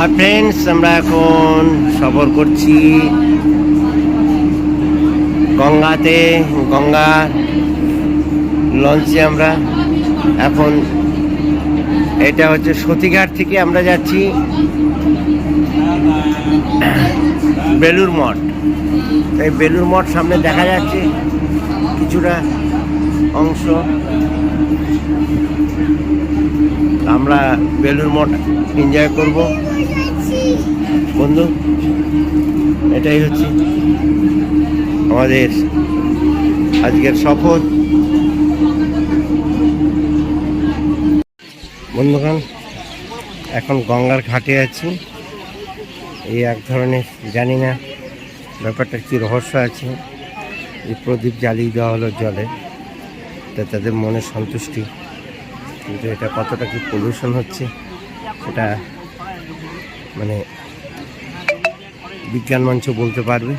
আর friends আমরা এখন সফর করছি গঙ্গাতে। গঙ্গা লঞ্চে আমরা। এখন এটা হচ্ছে সতীঘাট থেকে আমরা যাচ্ছি বেলুর মঠ। এই বেলুর মঠ সামনে দেখা যাচ্ছে কিছুটা অংশ। আমরা বেলুর মঠ এনজয় করব। বন্ধু, এটাই হচ্ছে আমাদের আজকের সফর বন্ধুগণ, এখন গঙ্গার ঘাটে আছি। এই এক ধরনের, জানি না ব্যাপারটা কি রহস্য আছে। এই প্রদীপ জ্বালিয়ে দেওয়া হলো জলে, তা তাদের মনে সন্তুষ্টি কিন্তু এটা কতটা কি পলিউশন হচ্ছে, সেটা মানে বিজ্ঞান মঞ্চ বলতে পারবে।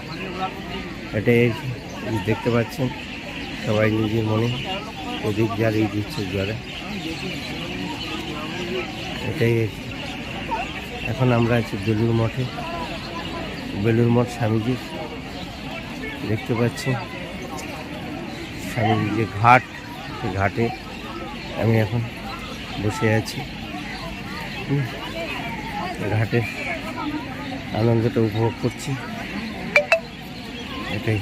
এটাই দেখতে পাচ্ছেন সবাই নিজের মনে প্রদীপ জ্বালিয়ে দিচ্ছে জ্বরে এটাই এখন আমরা আছি বেলুর মঠে। বেলুর মঠ স্বামীজির, দেখতে পাচ্ছি স্বামীজির যে ঘাট ঘাটে আমি এখন বসে আছি। ঘাটে আনন্দটা উপভোগ করছি। এটাই।